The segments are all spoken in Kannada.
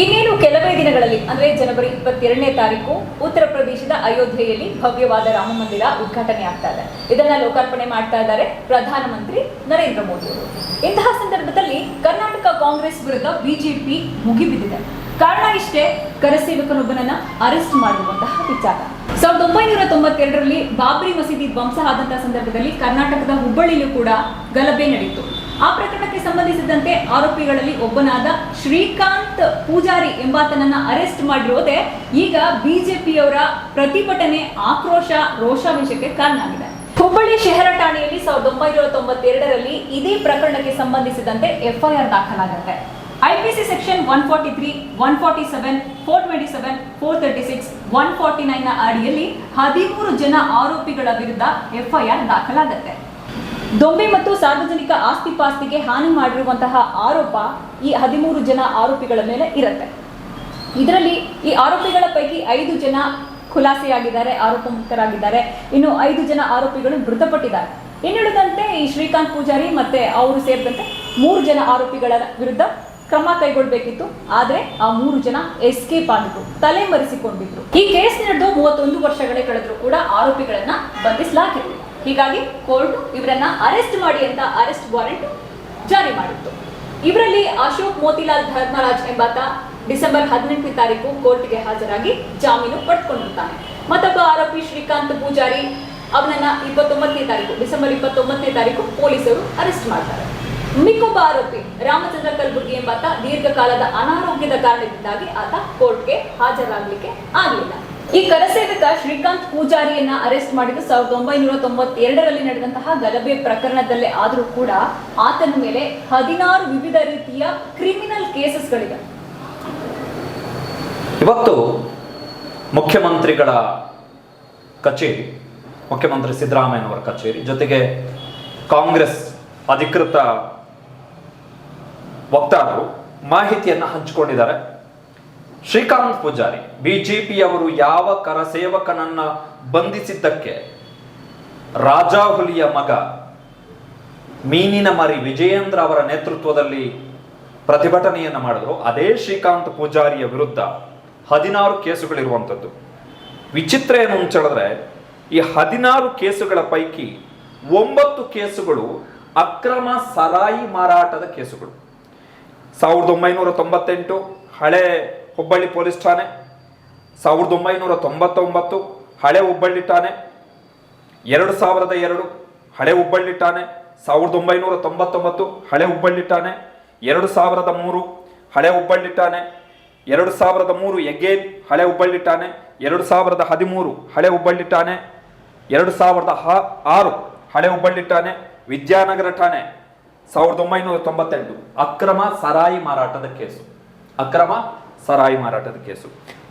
ಇನ್ನೇನು ಕೆಲವೇ ದಿನಗಳಲ್ಲಿ, ಅಂದ್ರೆ ಜನವರಿ ಇಪ್ಪತ್ತೆರಡನೇ ತಾರೀಕು, ಉತ್ತರ ಪ್ರದೇಶದ ಅಯೋಧ್ಯೆಯಲ್ಲಿ ಭವ್ಯವಾದ ರಾಮ ಮಂದಿರ ಉದ್ಘಾಟನೆ ಆಗ್ತಾ ಇದೆ. ಇದನ್ನ ಲೋಕಾರ್ಪಣೆ ಮಾಡ್ತಾ ಇದ್ದಾರೆ ಪ್ರಧಾನಮಂತ್ರಿ ನರೇಂದ್ರ ಮೋದಿ ಅವರು. ಇಂತಹ ಸಂದರ್ಭದಲ್ಲಿ ಕರ್ನಾಟಕ ಕಾಂಗ್ರೆಸ್ ವಿರುದ್ಧ ಬಿಜೆಪಿ ಮುಗಿಬಿದ್ದಿದೆ. ಕಾರಣ ಇಷ್ಟೇ ಕರಸೇವಕನೊಬ್ಬನನ್ನ ಅರೆಸ್ಟ್ ಮಾಡಿರುವಂತಹ ವಿಚಾರ. ಸಾವಿರದ ಒಂಬೈನೂರ ತೊಂಬತ್ತೆರಡರಲ್ಲಿ ಬಾಬ್ರಿ ಮಸೀದಿ ಧ್ವಂಸ ಆದಂತಹ ಸಂದರ್ಭದಲ್ಲಿ ಕರ್ನಾಟಕದ ಹುಬ್ಬಳ್ಳಿಯಲ್ಲೂ ಕೂಡ ಗಲಭೆ ನಡೆಯಿತು. ಆ ಪ್ರಕರಣಕ್ಕೆ ಸಂಬಂಧಿಸಿದಂತೆ ಆರೋಪಿಗಳಲ್ಲಿ ಒಬ್ಬನಾದ ಶ್ರೀಕಾಂತ್ ಪೂಜಾರಿ ಎಂಬಾತನನ್ನ ಅರೆಸ್ಟ್ ಮಾಡಿರೋದೇ ಈಗ ಬಿಜೆಪಿಯವರ ಪ್ರತಿಭಟನೆ ಆಕ್ರೋಶ ರೋಷಾವೇಶಕ್ಕೆ ಕಾರಣ ಆಗಿದೆ. ಹುಬ್ಬಳ್ಳಿ ಶಹರ ಠಾಣೆಯಲ್ಲಿ ಸಾವಿರದ ಒಂಬೈನೂರ ತೊಂಬತ್ತೆರಡರಲ್ಲಿ ಇದೇ ಪ್ರಕರಣಕ್ಕೆ ಸಂಬಂಧಿಸಿದಂತೆ FIR ದಾಖಲಾಗುತ್ತೆ IPC section one forty three, one forty seven, four twenty seven, four thirty six, one forty nine ಅಡಿಯಲ್ಲಿ ಹದಿಮೂರು ಜನ ಆರೋಪಿಗಳ ವಿರುದ್ಧ ಎಫ್ಐಆರ್ ದಾಖಲಾಗುತ್ತೆ. ದೊಂಬೆ ಮತ್ತು ಸಾರ್ವಜನಿಕ ಆಸ್ತಿ ಪಾಸ್ತಿಗೆ ಹಾನಿ ಮಾಡಿರುವಂತಹ ಆರೋಪ ಈ ಹದಿಮೂರು ಜನ ಆರೋಪಿಗಳ ಮೇಲೆ ಇರುತ್ತೆ. ಇದರಲ್ಲಿ ಈ ಆರೋಪಿಗಳ ಪೈಕಿ ಐದು ಜನ ಖುಲಾಸೆಯಾಗಿದ್ದಾರೆ ಆರೋಪ ಮುಕ್ತರಾಗಿದ್ದಾರೆ ಇನ್ನು ಐದು ಜನ ಆರೋಪಿಗಳು ಮೃತಪಟ್ಟಿದ್ದಾರೆ. ಇನ್ನುಳಿದಂತೆ ಈ ಶ್ರೀಕಾಂತ್ ಪೂಜಾರಿ ಮತ್ತೆ ಅವರು ಸೇರಿದಂತೆ ಮೂರು ಜನ ಆರೋಪಿಗಳ ವಿರುದ್ಧ ಕ್ರಮ ಕೈಗೊಳ್ಳಬೇಕಿತ್ತು. ಆದರೆ ಆ ಮೂರು ಜನ ಎಸ್ಕೇಪ್ ಆಗಿದ್ರು ತಲೆಮರೆಸಿಕೊಂಡಿದ್ರು. ಈ ಕೇಸ್ ನಡೆದು ಮೂವತ್ತೊಂದು ವರ್ಷಗಳೇ ಕಳೆದರೂ ಕೂಡ ಆರೋಪಿಗಳನ್ನ ಬಂಧಿಸಲಾಗಿರಲಿಲ್ಲ. ಹೀಗಾಗಿ ಕೋರ್ಟ್ ಇವರನ್ನ ಅರೆಸ್ಟ್ ಮಾಡಿ ಅಂತ ಅರೆಸ್ಟ್ ವಾರೆಂಟ್ ಜಾರಿ ಮಾಡಿತ್ತು. ಇವರಲ್ಲಿ ಅಶೋಕ್ ಮೋತಿಲಾಲ್ ಧರ್ಮರಾಜ್ ಎಂಬಾತ ಡಿಸೆಂಬರ್ ಹದಿನೆಂಟನೇ ತಾರೀಕು ಕೋರ್ಟ್ಗೆ ಹಾಜರಾಗಿ ಜಾಮೀನು ಪಡ್ಕೊಂಡಿರ್ತಾನೆ. ಮತ್ತೊಬ್ಬ ಆರೋಪಿ ಶ್ರೀಕಾಂತ್ ಪೂಜಾರಿ, ಅವನನ್ನ ಇಪ್ಪತ್ತೊಂಬತ್ತನೇ ತಾರೀಕು, ಡಿಸೆಂಬರ್ ಇಪ್ಪತ್ತೊಂಬತ್ತನೇ ತಾರೀಕು ಪೊಲೀಸರು ಅರೆಸ್ಟ್ ಮಾಡ್ತಾರೆ. ಮಿಕ್ಕೊಬ್ಬ ಆರೋಪಿ ರಾಮಚಂದ್ರ ಕಲಬುರ್ಗಿ ಎಂಬಾತ ದೀರ್ಘಕಾಲದ ಅನಾರೋಗ್ಯದ ಕಾರಣದಿಂದಾಗಿ ಆತ ಕೋರ್ಟ್ಗೆ ಹಾಜರಾಗಲಿಕ್ಕೆ ಆಗಲಿಲ್ಲ. ಈ ಕರಸೇವಕ ಶ್ರೀಕಾಂತ್ ಪೂಜಾರಿಯನ್ನ ಅರೆಸ್ಟ್ ಮಾಡಿದ್ದು ಸಾವಿರದ ಒಂಬೈನೂರ ತೊಂಬತ್ತೆರಡರಲ್ಲಿ ನಡೆದಂತಹ ಗಲಭೆ ಪ್ರಕರಣದಲ್ಲೇ ಆದರೂ ಕೂಡ ಆತನ ಮೇಲೆ ಹದಿನಾರು ವಿವಿಧ ರೀತಿಯ ಕ್ರಿಮಿನಲ್ ಕೇಸಸ್ಗಳಿವೆ. ಇವತ್ತು ಮುಖ್ಯಮಂತ್ರಿಗಳ ಕಚೇರಿ, ಮುಖ್ಯಮಂತ್ರಿ ಸಿದ್ದರಾಮಯ್ಯನವರ ಕಚೇರಿ, ಜೊತೆಗೆ ಕಾಂಗ್ರೆಸ್ ಅಧಿಕೃತ ವಕ್ತಾರರು ಮಾಹಿತಿಯನ್ನು ಹಂಚಿಕೊಂಡಿದ್ದಾರೆ. ಶ್ರೀಕಾಂತ್ ಪೂಜಾರಿ, ಬಿಜೆಪಿಯವರು ಯಾವ ಕರಸೇವಕನನ್ನ ಬಂಧಿಸಿದ್ದಕ್ಕೆ ರಾಜಾಹುಲಿಯ ಮಗ ಮೀನಿನ ಮರಿ ವಿಜಯೇಂದ್ರ ಅವರ ನೇತೃತ್ವದಲ್ಲಿ ಪ್ರತಿಭಟನೆಯನ್ನು ಮಾಡಿದ್ರು. ಅದೇ ಶ್ರೀಕಾಂತ್ ಪೂಜಾರಿಯ ವಿರುದ್ಧ ಹದಿನಾರು ಕೇಸುಗಳಿರುವಂಥದ್ದು. ವಿಚಿತ್ರ ಏನು ಅಂತ ಹೇಳಿದ್ರೆ, ಈ ಹದಿನಾರು ಕೇಸುಗಳ ಪೈಕಿ ಒಂಬತ್ತು ಕೇಸುಗಳು ಅಕ್ರಮ ಸರಾಯಿ ಮಾರಾಟದ ಕೇಸುಗಳು. ಸಾವಿರದ ಒಂಬೈನೂರ ತೊಂಬತ್ತೆಂಟು, ಹಳೆ ಹುಬ್ಬಳ್ಳಿ ಪೊಲೀಸ್ ಠಾಣೆ, ಸಾವಿರದ ಒಂಬೈನೂರ ತೊಂಬತ್ತೊಂಬತ್ತು ಹಳೆ ಹುಬ್ಬಳ್ಳಿ ಠಾಣೆ, ಎರಡು ಸಾವಿರದ ಎರಡು ಹಳೆ ಹುಬ್ಬಳ್ಳಿ ಠಾಣೆ, ಸಾವಿರದ ಒಂಬೈನೂರ ತೊಂಬತ್ತೊಂಬತ್ತು ಹಳೆ ಹುಬ್ಬಳ್ಳಿ ಠಾಣೆ, ಎರಡು ಸಾವಿರದ ಮೂರು ಹಳೆ ಹುಬ್ಬಳ್ಳಿ ಠಾಣೆ, ಎರಡು ಸಾವಿರದ ಮೂರು ಎಗೇನ್ ಹಳೆ ಹುಬ್ಬಳ್ಳಿ ಠಾಣೆ, ಎರಡು ಸಾವಿರದ ಹದಿಮೂರು ಹಳೆ ಹುಬ್ಬಳ್ಳಿ ಠಾಣೆ, ಎರಡು ಸಾವಿರದ ಹ- ಆರು ಹಳೆ ಹುಬ್ಬಳ್ಳಿ ಠಾಣೆ, ವಿದ್ಯಾನಗರ ಠಾಣೆ, ಸಾವಿರದ ಒಂಬೈನೂರ ತೊಂಬತ್ತೆಂಟು ಅಕ್ರಮ ಸರಾಯಿ ಮಾರಾಟದ ಕೇಸು. ಅಕ್ರಮ ಸರಾಯಿ ಮಾರಾಟದ ಕೇಸು.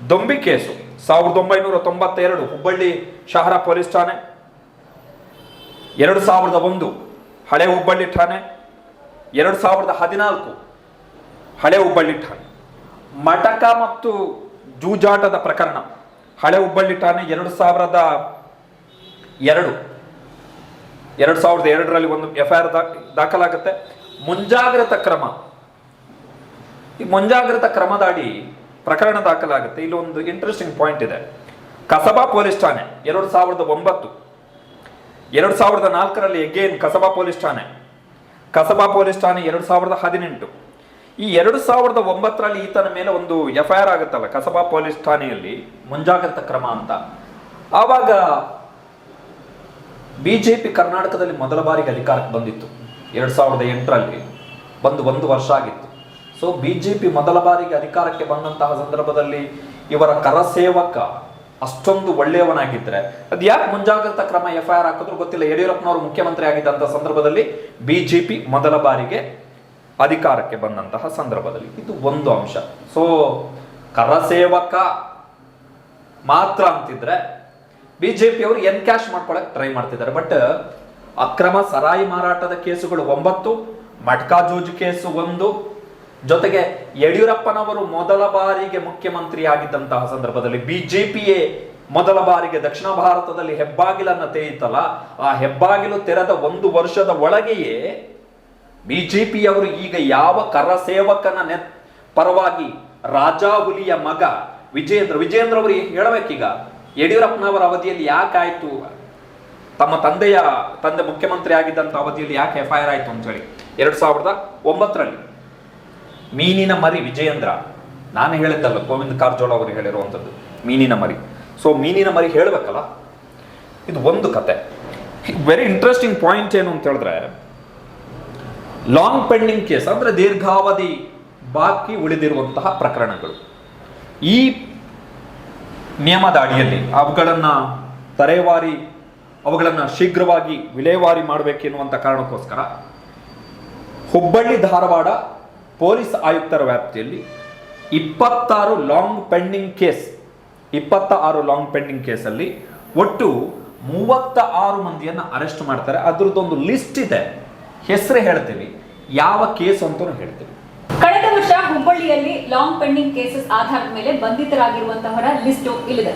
ದೊಂಬಿ ಕೇಸು, ಸಾವಿರದ ಒಂಬೈನೂರ ತೊಂಬತ್ತೆರಡು ಹುಬ್ಬಳ್ಳಿ ಶಹರ ಪೊಲೀಸ್ ಠಾಣೆ, ಎರಡು ಸಾವಿರದ ಒಂದು ಹಳೆ ಹುಬ್ಬಳ್ಳಿ ಠಾಣೆ, ಎರಡು ಸಾವಿರದ ಹದಿನಾಲ್ಕು ಹಳೆ ಹುಬ್ಬಳ್ಳಿ ಠಾಣೆ. ಮಟಕ ಮತ್ತು ಜೂಜಾಟದ ಪ್ರಕರಣ, ಹಳೆ ಹುಬ್ಬಳ್ಳಿ ಠಾಣೆ ಎರಡು ಸಾವಿರದ ಎರಡು ಎರಡು ಸಾವಿರದ ಎರಡರಲ್ಲಿ ಒಂದು ಎಫ್ ಐ ಆರ್ ದಾಖಲಾಗುತ್ತೆ. ಮುಂಜಾಗ್ರತಾ ಕ್ರಮ ಈ ಮುಂಜಾಗ್ರತಾ ಕ್ರಮದ ಅಡಿ ಪ್ರಕರಣ ದಾಖಲಾಗುತ್ತೆ. ಇಲ್ಲಿ ಒಂದು ಇಂಟ್ರೆಸ್ಟಿಂಗ್ ಪಾಯಿಂಟ್ ಇದೆ. ಕಸಬಾ ಪೊಲೀಸ್ ಠಾಣೆ, ಎರಡು ಸಾವಿರದ ಒಂಬತ್ತು. ಎರಡು ಸಾವಿರದ ನಾಲ್ಕರಲ್ಲಿ ಎಗೇನ್ ಕಸಬಾ ಪೊಲೀಸ್ ಠಾಣೆ. ಕಸಬಾ ಪೊಲೀಸ್ ಠಾಣೆ ಎರಡು ಸಾವಿರದ ಹದಿನೆಂಟು. ಈ ಎರಡು ಸಾವಿರದ ಒಂಬತ್ತರಲ್ಲಿ ಈತನ ಮೇಲೆ ಒಂದು ಎಫ್ ಐ ಆರ್ ಆಗುತ್ತಲ್ಲ, ಕಸಬಾ ಪೊಲೀಸ್ ಠಾಣೆಯಲ್ಲಿ ಮುಂಜಾಗ್ರತಾ ಕ್ರಮ ಅಂತ. ಆವಾಗ ಬಿಜೆಪಿ ಕರ್ನಾಟಕದಲ್ಲಿ ಮೊದಲ ಬಾರಿಗೆ ಅಧಿಕಾರಕ್ಕೆ ಬಂದಿತ್ತು. ಎರಡು ಸಾವಿರದ ಎಂಟರಲ್ಲಿ ಬಂದು ಒಂದು ವರ್ಷ ಆಗಿತ್ತು. ಸೊ ಬಿಜೆಪಿ ಮೊದಲ ಬಾರಿಗೆ ಅಧಿಕಾರಕ್ಕೆ ಬಂದಂತಹ ಸಂದರ್ಭದಲ್ಲಿ ಇವರ ಕರಸೇವಕ ಅಷ್ಟೊಂದು ಒಳ್ಳೆಯವನಾಗಿದ್ರೆ ಅದು ಯಾಕೆ ಮುಂಜಾಗ್ರತಾ ಕ್ರಮ ಎಫ್ ಐ ಆರ್ ಹಾಕಿದ್ರು ಗೊತ್ತಿಲ್ಲ. ಯಡಿಯೂರಪ್ಪನವರು ಮುಖ್ಯಮಂತ್ರಿ ಆಗಿದ್ದಂತಹ ಸಂದರ್ಭದಲ್ಲಿ ಬಿಜೆಪಿ ಮೊದಲ ಬಾರಿಗೆ ಅಧಿಕಾರಕ್ಕೆ ಬಂದಂತಹ ಸಂದರ್ಭದಲ್ಲಿ. ಇದು ಒಂದು ಅಂಶ. ಸೊ ಕರಸೇವಕ ಮಾತ್ರ ಅಂತಿದ್ರೆ ಬಿಜೆಪಿ ಅವರು ಎನ್ ಕ್ಯಾಶ್ ಮಾಡ್ಕೊಳಕ್ ಟ್ರೈ ಮಾಡ್ತಿದ್ದಾರೆ. ಬಟ್ ಅಕ್ರಮ ಸರಾಯಿ ಮಾರಾಟದ ಕೇಸುಗಳು ಒಂಬತ್ತು, ಮಟ್ಕಾ ಜೂಜು ಕೇಸು ಒಂದು ಜೊತೆಗೆ ಯಡಿಯೂರಪ್ಪನವರು ಮೊದಲ ಬಾರಿಗೆ ಮುಖ್ಯಮಂತ್ರಿ ಆಗಿದ್ದಂತಹ ಸಂದರ್ಭದಲ್ಲಿ ಬಿಜೆಪಿಯೇ ಮೊದಲ ಬಾರಿಗೆ ದಕ್ಷಿಣ ಭಾರತದಲ್ಲಿ ಹೆಬ್ಬಾಗಿಲನ್ನು ತೆರೆಯಿತಲ್ಲ ಆ ಹೆಬ್ಬಾಗಿಲು ತೆರೆದ ಒಂದು ವರ್ಷದ ಒಳಗೆಯೇ ಬಿಜೆಪಿಯವರು ಈಗ ಯಾವ ಕರ ಸೇವಕನ ನೆ ಪರವಾಗಿ ರಾಜಾಹುಲಿಯ ಮಗ ವಿಜೇಂದ್ರ ವಿಜೇಂದ್ರ ಅವರು ಹೇಳಬೇಕೀಗ? ಯಡಿಯೂರಪ್ಪನವರ ಅವಧಿಯಲ್ಲಿ ಯಾಕಾಯ್ತು ತಮ್ಮ ತಂದೆಯ, ತಂದೆ ಮುಖ್ಯಮಂತ್ರಿ ಆಗಿದ್ದಂಥ ಅವಧಿಯಲ್ಲಿ ಯಾಕೆ ಎಫ್ ಐ ಆರ್ ಆಯ್ತು ಅಂತ ಹೇಳಿ ಎರಡ್ ಸಾವಿರದ ಒಂಬತ್ತರಲ್ಲಿ ಮೀನಿನ ಮರಿ ವಿಜಯೇಂದ್ರ. ನಾನು ಹೇಳಿದ್ದಲ್ಲ, ಗೋವಿಂದ ಕಾರಜೋಳ ಅವರು ಹೇಳಿರುವಂಥದ್ದು, ಮೀನಿನ ಮರಿ. ಸೊ ಮೀನಿನ ಮರಿ ಹೇಳಬೇಕಲ್ಲ? ಇದು ಒಂದು ಕತೆ. ವೆರಿ ಇಂಟ್ರೆಸ್ಟಿಂಗ್ ಪಾಯಿಂಟ್ ಏನು ಅಂತ ಹೇಳಿದ್ರೆ ಲಾಂಗ್ ಪೆಂಡಿಂಗ್ ಕೇಸ್ ಅಂದ್ರೆ ದೀರ್ಘಾವಧಿ ಬಾಕಿ ಉಳಿದಿರುವಂತಹ ಪ್ರಕರಣಗಳು. ಈ ನಿಯಮದ ಅಡಿಯಲ್ಲಿ ಅವುಗಳನ್ನು ತರೇವಾರಿ, ಅವುಗಳನ್ನು ಶೀಘ್ರವಾಗಿ ವಿಲೇವಾರಿ ಮಾಡಬೇಕೆನ್ನುವಂಥ ಕಾರಣಕ್ಕೋಸ್ಕರ, ಹುಬ್ಬಳ್ಳಿ, ಧಾರವಾಡ ಪೊಲೀಸ್ ಆಯುಕ್ತರ ವ್ಯಾಪ್ತಿಯಲ್ಲಿ ಇಪ್ಪತ್ತಾರು ಲಾಂಗ್ ಪೆಂಡಿಂಗ್ ಕೇಸ್ ಇಪ್ಪತ್ತ ಆರು ಲಾಂಗ್ ಪೆಂಡಿಂಗ್ ಕೇಸಲ್ಲಿ ಒಟ್ಟು ಮೂವತ್ತ ಆರು ಮಂದಿಯನ್ನು ಅರೆಸ್ಟ್ ಮಾಡ್ತಾರೆ. ಅದ್ರದ್ದೊಂದು ಲಿಸ್ಟ್ ಇದೆ. ಹೆಸರು ಹೇಳ್ತೀವಿ ಯಾವ ಕೇಸ್ ಅಂತಲೂ ಹೇಳ್ತೀವಿ ಕಳೆದ ವರ್ಷ ಹುಬ್ಬಳ್ಳಿಯಲ್ಲಿ ಲಾಂಗ್ ಪೆಂಡಿಂಗ್ ಕೇಸಸ್ ಆಧಾರದ ಮೇಲೆ ಬಂಧಿತರಾಗಿರುವಂತಹವರ ಲಿಸ್ಟ್ ಇಲ್ಲಿದೆ.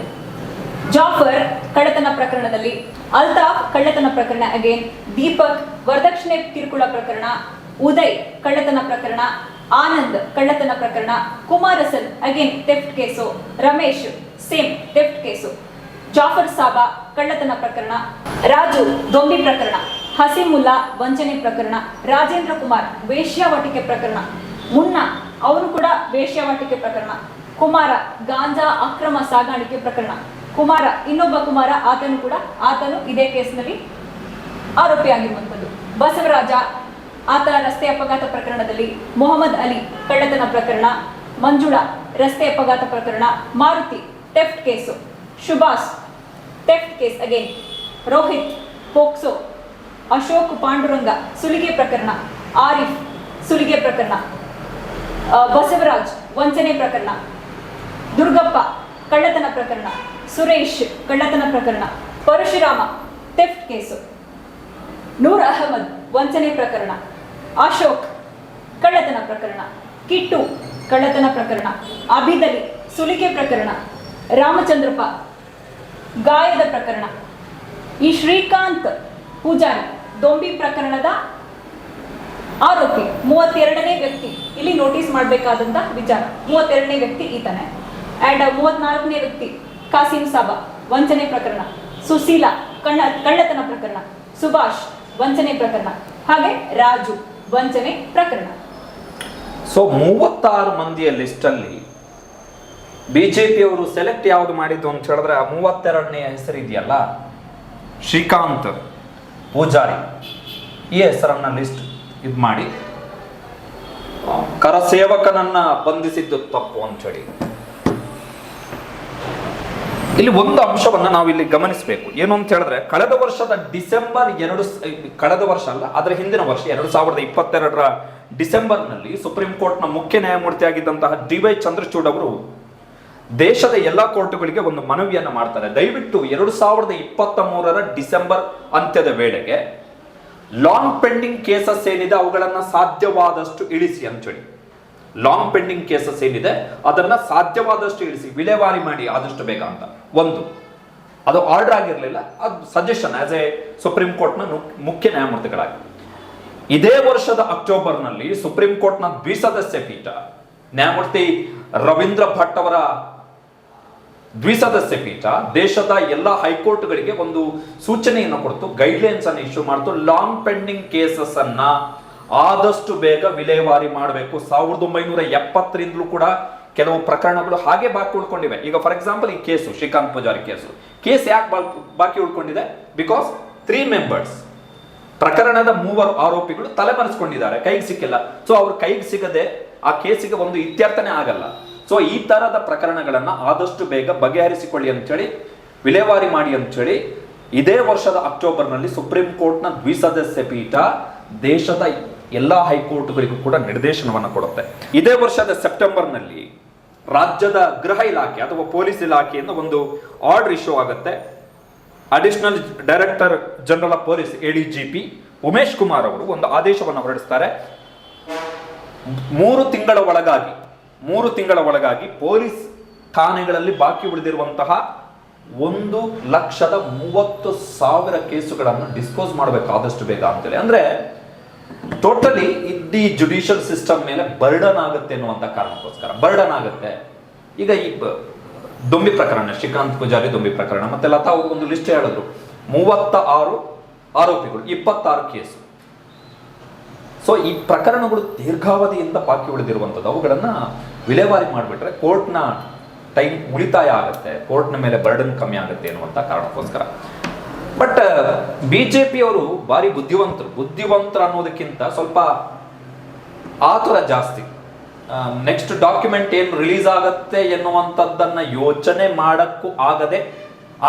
ಜಾಫರ್ ಕಳ್ಳತನ ಪ್ರಕರಣದಲ್ಲಿ, ಅಲ್ತಾಫ್ ಕಳ್ಳತನ ಪ್ರಕರಣ ಅಗೇನ್ ದೀಪಕ್ ವರದಕ್ಷಿಣೆ ಕಿರುಕುಳ ಪ್ರಕರಣ, ಉದಯ್ ಕಳ್ಳತನ ಪ್ರಕರಣ ಆನಂದ್, ಕಳ್ಳತನ ಪ್ರಕರಣ ಕುಮಾರಸನ್ again theft case, Ramesh same theft case. Jafar Saba, ಕಳ್ಳತನ ಪ್ರಕರಣ, ರಾಜು, ದೊಂಬಿ ಪ್ರಕರಣ, ಹಸಿಮುಲ್ಲಾ, ವಂಚನೆ ಪ್ರಕರಣ, ರಾಜೇಂದ್ರ ಕುಮಾರ್, ವೇಶ್ಯಾವಟಿಕೆ ಪ್ರಕರಣ. ಮುನ್ನಾ ಅವರು ಕೂಡ ವೇಶ್ಯಾವಟಿಕೆ ಪ್ರಕರಣ. ಕುಮಾರ, ಗಾಂಜಾ ಅಕ್ರಮ ಸಾಗಾಣಿಕೆ ಪ್ರಕರಣ. ಕುಮಾರ, ಇನ್ನೊಬ್ಬ ಕುಮಾರ, ಆತನು ಕೂಡ, ಆತನು ಇದೇ ಕೇಸ್ನಲ್ಲಿ ಆರೋಪಿಯಾಗಿರುವಂಥದ್ದು. ಬಸವರಾಜ ಆತ ರಸ್ತೆ ಅಪಘಾತ ಪ್ರಕರಣದಲ್ಲಿ ಮೊಹಮ್ಮದ್ ಅಲಿ ಕಳ್ಳತನ ಪ್ರಕರಣ, ಮಂಜುಳಾ ರಸ್ತೆ ಅಪಘಾತ ಪ್ರಕರಣ, Maruti theft case, Subhas theft case again, Rohit POCSO, Ashok Panduranga ಸುಲಿಗೆ ಪ್ರಕರಣ, ಆರಿಫ್ ಸುಲಿಗೆ ಪ್ರಕರಣ ಬಸವರಾಜ್ ವಂಚನೆ ಪ್ರಕರಣ, ದುರ್ಗಪ್ಪ ಕಳ್ಳತನ ಪ್ರಕರಣ, ಸುರೇಶ್ ಕಳ್ಳತನ ಪ್ರಕರಣ, ಪರಶುರಾಮ ಟೆಫ್ಟ್ ಕೇಸು, ನೂರ್ ಅಹಮದ್ ವಂಚನೆ ಪ್ರಕರಣ. ಅಶೋಕ್, ಕಳ್ಳತನ ಪ್ರಕರಣ. ಕಿಟ್ಟು, ಕಳ್ಳತನ ಪ್ರಕರಣ. ಅಭಿದಲಿ ಸುಲಿಗೆ ಪ್ರಕರಣ. ರಾಮಚಂದ್ರಪ್ಪ, ಗಾಯದ ಪ್ರಕರಣ. ಈ ಶ್ರೀಕಾಂತ್ ಪೂಜಾರಿ, ದೊಂಬಿ ಪ್ರಕರಣದ ಆರೋಪಿ. ಮೂವತ್ತೆರಡನೇ ವ್ಯಕ್ತಿ. ಇಲ್ಲಿ ನೋಟಿಸ್ ಮಾಡಬೇಕಾದಂತ ವಿಚಾರ. ಮೂವತ್ತೆರಡನೇ ವ್ಯಕ್ತಿ ಈತನೇ. ಅಂಡ್ ಮೂವತ್ನಾಲ್ಕನೇ ವ್ಯಕ್ತಿ, ಕಾಸಿಂ ಸಾಬಾ. ವಂಚನೆ ಪ್ರಕರಣ. ಸುಶೀಲಾ ಕಳ್ಳ ಕಳ್ಳತನ ಪ್ರಕರಣ. ಸುಭಾಷ್, ವಂಚನೆ ಪ್ರಕರಣ. ಹಾಗೆ ರಾಜು. ವಂಚನೆ ಪ್ರಕರಣ. ಸೊ ಮೂವತ್ತಾರು ಮಂದಿಯ ಲಿಸ್ಟಲ್ಲಿ ಬಿಜೆಪಿಯವರು ಸೆಲೆಕ್ಟ್ ಯಾವ್ದು ಮಾಡಿದ್ದು ಅಂತ ಹೇಳಿದ್ರೆ ಆ ಮೂವತ್ತೆರಡನೇ ಹೆಸರು ಇದೆಯಲ್ಲ ಶ್ರೀಕಾಂತ್ ಪೂಜಾರಿ. ಈ ಹೆಸರನ್ನ ಲಿಸ್ಟ್ ಇದು ಮಾಡಿ ಕರಸೇವಕನನ್ನ ಬಂಧಿಸಿದ್ದು ತಪ್ಪು ಅಂತೇಳಿ ಇಲ್ಲಿ ಒಂದು ಅಂಶವನ್ನ ನಾವು ಇಲ್ಲಿ ಗಮನಿಸಬೇಕು. ಏನು ಅಂತ ಹೇಳಿದ್ರೆ, ಕಳೆದ ವರ್ಷದ ಡಿಸೆಂಬರ್ ಎರಡು ಕಳೆದ ವರ್ಷ ಅಲ್ಲ, ಅದರ ಹಿಂದಿನ ವರ್ಷ, ಎರಡು ಸಾವಿರದ ಇಪ್ಪತ್ತೆರಡರ ಡಿಸೆಂಬರ್ನಲ್ಲಿ ಸುಪ್ರೀಂ ಕೋರ್ಟ್ನ ಮುಖ್ಯ ನ್ಯಾಯಮೂರ್ತಿ ಆಗಿದ್ದಂತಹ ಡಿ ವೈ ಚಂದ್ರಚೂಡ್ ಅವರು ದೇಶದ ಎಲ್ಲಾ ಕೋರ್ಟ್ಗಳಿಗೆ ಒಂದು ಮನವಿಯನ್ನು ಮಾಡ್ತಾರೆ. ದಯವಿಟ್ಟು ಎರಡು ಸಾವಿರದ ಇಪ್ಪತ್ತ ಮೂರರ ಡಿಸೆಂಬರ್ ಅಂತ್ಯದ ವೇಳೆಗೆ ಲಾಂಗ್ ಪೆಂಡಿಂಗ್ ಕೇಸಸ್ ಏನಿದೆ ಅವುಗಳನ್ನು ಸಾಧ್ಯವಾದಷ್ಟು ಇಳಿಸಿ ಅಂತೇಳಿ ಲಾಂಗ್ ಪೆಂಡಿಂಗ್ ಕೇಸಸ್ ಏನಿದೆ, ಅದನ್ನ ಸಾಧ್ಯವಾದಷ್ಟು ಇಳಿಸಿ, ವಿಲೇವಾರಿ ಮಾಡಿ ಆದಷ್ಟು ಬೇಗ ಅಂತ. ಒಂದು, ಅದು ಆರ್ಡರ್ ಆಗಿರಲಿಲ್ಲ, ಅದು ಸಜೆಷನ್ ಆಸ್ ಎ ಸುಪ್ರೀಂ ಕೋರ್ಟ್ನ ಮುಖ್ಯ ನ್ಯಾಯಮೂರ್ತಿಗಳಾಗಿ. ಇದೇ ವರ್ಷದ ಅಕ್ಟೋಬರ್ನಲ್ಲಿ ಸುಪ್ರೀಂ ಕೋರ್ಟ್ನ ದ್ವಿಸದಸ್ಯ ಪೀಠ, ನ್ಯಾಯಮೂರ್ತಿ ರವೀಂದ್ರ ಭಟ್ ಅವರ ದ್ವಿಸದಸ್ಯ ಪೀಠ, ದೇಶದ ಎಲ್ಲ ಹೈಕೋರ್ಟ್ಗಳಿಗೆ ಒಂದು ಸೂಚನೆಯನ್ನು ಕೊಡ್ತು ಗೈಡ್ಲೈನ್ಸ್ ಅನ್ನು ಇಶ್ಯೂ ಮಾಡ್ತು ಲಾಂಗ್ ಪೆಂಡಿಂಗ್ ಕೇಸಸ್ ಅನ್ನ ಆದಷ್ಟು ಬೇಗ ವಿಲೇವಾರಿ ಮಾಡಬೇಕು. ಸಾವಿರದ ಒಂಬೈನೂರ ಎಪ್ಪತ್ತರಿಂದಲೂ ಕೂಡ ಕೆಲವು ಪ್ರಕರಣಗಳು ಹಾಗೆ ಬಾಕಿ ಉಳ್ಕೊಂಡಿವೆ. ಈಗ ಫಾರ್ ಎಕ್ಸಾಂಪಲ್ ಈ case, Srikanth Pujari case. Case ಯಾಕೆ ಬಾಕಿ ಉಳ್ಕೊಂಡಿದೆ? ಬಿಕಾಸ್ ತ್ರೀ ಮೆಂಬರ್ಸ್ ಪ್ರಕರಣದ ಮೂವರು ಆರೋಪಿಗಳು ತಲೆಮರೆಸ್ಕೊಂಡಿದ್ದಾರೆ, ಕೈಗೆ ಸಿಕ್ಕಿಲ್ಲ. ಸೊ ಅವ್ರ ಕೈಗೆ ಸಿಗದೆ ಆ ಕೇಸಿಗೆ ಒಂದು ಇತ್ಯರ್ಥನೆ ಆಗಲ್ಲ. ಸೊ ಈ ತರದ ಪ್ರಕರಣಗಳನ್ನ ಆದಷ್ಟು ಬೇಗ ಬಗೆಹರಿಸಿಕೊಳ್ಳಿ ಅಂತೇಳಿ ವಿಲೇವಾರಿ ಮಾಡಿ ಅಂತೇಳಿ ಇದೇ ವರ್ಷದ ಅಕ್ಟೋಬರ್ನಲ್ಲಿ ಸುಪ್ರೀಂ ಕೋರ್ಟ್ನ ದ್ವಿಸದಸ್ಯ ಪೀಠ ದೇಶದ ಎಲ್ಲಾ ಹೈಕೋರ್ಟ್ಗಳಿಗೂ ಕೂಡ ನಿರ್ದೇಶನವನ್ನು ಕೊಡುತ್ತೆ. ಇದೇ ವರ್ಷದ ಸೆಪ್ಟೆಂಬರ್ನಲ್ಲಿ ರಾಜ್ಯದ ಗೃಹ ಇಲಾಖೆ ಅಥವಾ ಪೊಲೀಸ್ ಇಲಾಖೆಯಿಂದ ಒಂದು ಆರ್ಡರ್ ಇಶ್ಯೂ ಆಗುತ್ತೆ. Additional director general of police ADGP Umesh Kumar ಅವರು ಒಂದು ಆದೇಶವನ್ನು ಹೊರಡಿಸ್ತಾರೆ. ಮೂರು ತಿಂಗಳ ಒಳಗಾಗಿ, ಮೂರು ತಿಂಗಳ ಒಳಗಾಗಿ ಪೊಲೀಸ್ ಠಾಣೆಗಳಲ್ಲಿ ಬಾಕಿ ಉಳಿದಿರುವಂತಹ ಒಂದು ಲಕ್ಷದ ಮೂವತ್ತು ಸಾವಿರ ಕೇಸುಗಳನ್ನು ಡಿಸ್ಪೋಸ್ ಮಾಡಬೇಕು ಆದಷ್ಟು ಬೇಗ ಅಂತೇಳಿ. ಅಂದ್ರೆ ಟೋಟಲಿ ಇಡೀ ಜುಡಿಷಿಯಲ್ ಸಿಸ್ಟಮ್ ಮೇಲೆ ಬರ್ಡನ್ ಆಗುತ್ತೆ ಅನ್ನುವಂಥ ಕಾರಣಕ್ಕೋಸ್ಕರ. ಬರ್ಡನ್ ಆಗುತ್ತೆ. ಈಗ ಈ ದೊಂಬಿ ಪ್ರಕರಣ, ಶ್ರೀಕಾಂತ್ ಪೂಜಾರಿ ದೊಂಬಿ ಪ್ರಕರಣ, ಮತ್ತೆ ಲತಾ ಒಂದು ಲಿಸ್ಟ್ ಹೇಳಿದ್ರು. ಮೂವತ್ತ ಆರು ಆರೋಪಿಗಳು, ಇಪ್ಪತ್ತಾರು ಕೇಸ್. ಸೊ ಈ ಪ್ರಕರಣಗಳು ದೀರ್ಘಾವಧಿಯಿಂದ ಬಾಕಿ ಉಳಿದಿರುವಂಥದ್ದು. ಅವುಗಳನ್ನ ವಿಲೇವಾರಿ ಮಾಡಿಬಿಟ್ರೆ ಕೋರ್ಟ್ನ ಟೈಮ್ ಉಳಿತಾಯ ಆಗುತ್ತೆ. ಕೋರ್ಟ್ನ ಮೇಲೆ ಬರ್ಡನ್ ಕಮ್ಮಿ ಆಗುತ್ತೆ ಅನ್ನುವಂಥ ಕಾರಣಕ್ಕೋಸ್ಕರ. ಬಿ ಜೆ ಪಿಯವರು ಭಾರಿ ಬುದ್ಧಿವಂತರು. ಬುದ್ಧಿವಂತರು ಅನ್ನೋದಕ್ಕಿಂತ ಸ್ವಲ್ಪ ಆತುರ ಜಾಸ್ತಿ. ನೆಕ್ಸ್ಟ್ ಡಾಕ್ಯುಮೆಂಟ್ ಏನು ರಿಲೀಸ್ ಆಗತ್ತೆ ಎನ್ನುವಂಥದ್ದನ್ನು ಯೋಚನೆ ಮಾಡೋಕ್ಕೂ ಆಗದೆ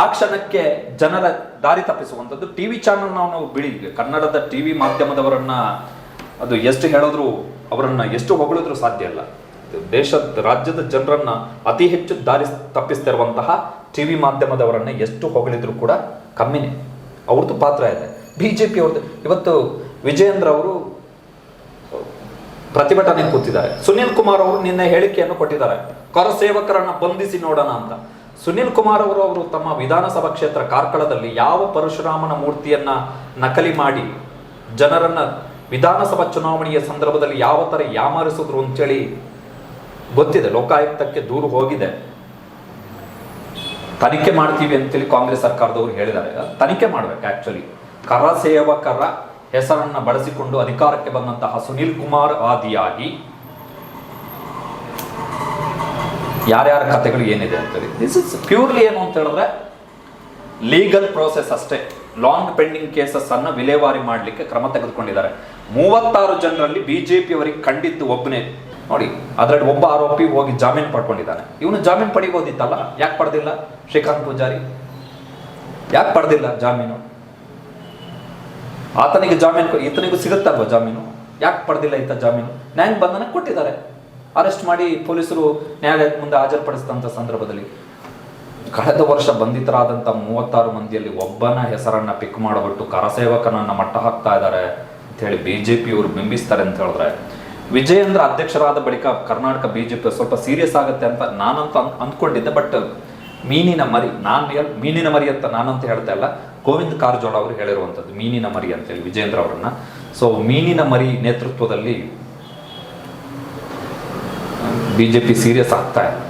ಆ ಕ್ಷಣಕ್ಕೆ ಜನರ ದಾರಿ ತಪ್ಪಿಸುವಂಥದ್ದು ಟಿ ವಿ ಚಾನಲ್ ನಾವು ಬಿಳಿ ಕನ್ನಡದ ಟಿ ವಿ ಮಾಧ್ಯಮದವರನ್ನ ಅದು ಎಷ್ಟು ಹೇಳಿದ್ರು ಅವರನ್ನ ಎಷ್ಟು ಹೊಗಳಿದ್ರು ಸಾಧ್ಯ ಇಲ್ಲ. ದೇಶದ, ರಾಜ್ಯದ ಜನರನ್ನ ಅತಿ ಹೆಚ್ಚು ದಾರಿ ತಪ್ಪಿಸ್ತಿರುವಂತಹ ಟಿ ವಿ ಮಾಧ್ಯಮದವರನ್ನ ಎಷ್ಟು ಹೊಗಳಿದ್ರು ಕೂಡ ಕಮ್ಮಿನೇ. ಅವ್ರದ್ದು ಪಾತ್ರ ಇದೆ. ಬಿ ಜೆ ಪಿ ಅವ್ರದ್ದು, ಇವತ್ತು ವಿಜಯೇಂದ್ರ ಅವರು ಪ್ರತಿಭಟನೆ ಕೂತಿದ್ದಾರೆ. ಸುನಿಲ್ ಕುಮಾರ್ ಅವರು ನಿನ್ನೆ ಹೇಳಿಕೆಯನ್ನು ಕೊಟ್ಟಿದ್ದಾರೆ. ಕರ ಸೇವಕರನ್ನ ಬಂಧಿಸಿ ನೋಡೋಣ ಅಂತ. ಸುನಿಲ್ ಕುಮಾರ್ ಅವರು ಅವರು ತಮ್ಮ ವಿಧಾನಸಭಾ ಕ್ಷೇತ್ರ ಕಾರ್ಕಳದಲ್ಲಿ ಯಾವ ಪರಶುರಾಮನ ಮೂರ್ತಿಯನ್ನ ನಕಲಿ ಮಾಡಿ ಜನರನ್ನ ವಿಧಾನಸಭಾ ಚುನಾವಣೆಯ ಸಂದರ್ಭದಲ್ಲಿ ಯಾವ ತರ ಯಾಮಾರಿಸಿದ್ರು ಅಂತೇಳಿ ಗೊತ್ತಿದೆ. ಲೋಕಾಯುಕ್ತಕ್ಕೆ ದೂರು ಹೋಗಿದೆ. ತನಿಖೆ ಮಾಡ್ತೀವಿ ಅಂತೇಳಿ ಕಾಂಗ್ರೆಸ್ ಸರ್ಕಾರದವರು ಹೇಳಿದ್ದಾರೆ. ತನಿಖೆ ಮಾಡ್ಬೇಕು ಆಕ್ಚುಲಿ ಕರ ಸೇವಕರ ಹೆಸರನ್ನ ಬಳಸಿಕೊಂಡು ಅಧಿಕಾರಕ್ಕೆ ಬಂದಂತಹ ಸುನಿಲ್ ಕುಮಾರ್ ಆದಿಯಾಗಿ ಯಾರ್ಯಾರ ಕಥೆಗಳು ಏನಿದೆ ಅಂತೇಳಿ. ದಿಸ್ ಇಸ್ ಪ್ಯೂರ್ಲಿ ಏನು ಅಂತ ಹೇಳಿದ್ರೆ ಲೀಗಲ್ ಪ್ರೋಸೆಸ್ ಅಷ್ಟೇ. ಲಾಂಗ್ ಪೆಂಡಿಂಗ್ ಕೇಸಸ್ ಅನ್ನ ವಿಲೇವಾರಿ ಮಾಡಲಿಕ್ಕೆ ಕ್ರಮ ತೆಗೆದುಕೊಂಡಿದ್ದಾರೆ. ಮೂವತ್ತಾರು ಜನರಲ್ಲಿ ಬಿಜೆಪಿಯವರಿಗೆ ಕಂಡಿದ್ದು ಒಬ್ಬನೇ ನೋಡಿ, ಅದರಲ್ಲಿ ಒಬ್ಬ ಆರೋಪಿ ಹೋಗಿ ಜಾಮೀನು ಪಡ್ಕೊಂಡಿದ್ದಾನೆ. ಇವನು ಜಾಮೀನು ಪಡಿಬೋದಿತ್ತಲ್ಲ? ಯಾಕೆ ಪಡೆದಿಲ್ಲ? ಶ್ರೀಕಾಂತ್ ಪೂಜಾರಿ? ಯಾಕೆ ಪಡೆದಿಲ್ಲ ಜಾಮೀನು? ಆತನಿಗೆ ಜಾಮೀನು ಈತನಿಗೂ ಸಿಗುತ್ತಲ್ವ ಜಾಮೀನು? ಯಾಕೆ ಪಡೆದಿಲ್ಲ ಈತ ಜಾಮೀನು? ನ್ಯಾಯ ಬಂಧನ ಕೊಟ್ಟಿದ್ದಾರೆ. ಅರೆಸ್ಟ್ ಮಾಡಿ ಪೊಲೀಸರು ನ್ಯಾಯಾಲಯದ ಮುಂದೆ ಹಾಜರುಪಡಿಸಿದಂಥ ಸಂದರ್ಭದಲ್ಲಿ. ಕಳೆದ ವರ್ಷ ಬಂಧಿತರಾದಂಥ ಮೂವತ್ತಾರು ಮಂದಿಯಲ್ಲಿ ಒಬ್ಬನ ಹೆಸರನ್ನ ಪಿಕ್ ಮಾಡಿಬಿಟ್ಟು ಕರಸೇವಕನನ್ನು ಮಟ್ಟ ಹಾಕ್ತಾ ಇದ್ದಾರೆ ಅಂತೇಳಿ ಬಿ ಜೆ ಪಿಯವರು ಬಿಂಬಿಸ್ತಾರೆ ಅಂತ ಹೇಳಿದ್ರೆ ವಿಜಯೇಂದ್ರ ಅಧ್ಯಕ್ಷರಾದ ಬಳಿಕ ಕರ್ನಾಟಕ ಬಿ ಜೆ ಪಿ ಸ್ವಲ್ಪ ಸೀರಿಯಸ್ ಆಗುತ್ತೆ ಅಂತ ನಾನಂತ ಅಂದ್ಕೊಂಡಿದ್ದೆ ಬಟ್ ಮೀನಿನ ಮರಿ, ನಾನು ಮೀನಿನ ಮರಿ ಅಂತ ನಾನಂತ ಹೇಳ್ತಾ ಇಲ್ಲ ಗೋವಿಂದ ಕಾರಜೋಳ ಅವರು ಹೇಳಿರುವಂಥದ್ದು, ಮೀನಿನ ಮರಿ ಅಂತೇಳಿ ವಿಜೇಂದ್ರ ಅವರನ್ನ. ಸೊ ಮೀನಿನ ಮರಿ ನೇತೃತ್ವದಲ್ಲಿ ಬಿ ಜೆ ಪಿ ಸೀರಿಯಸ್ ಆಗ್ತಾ ಇದೆ.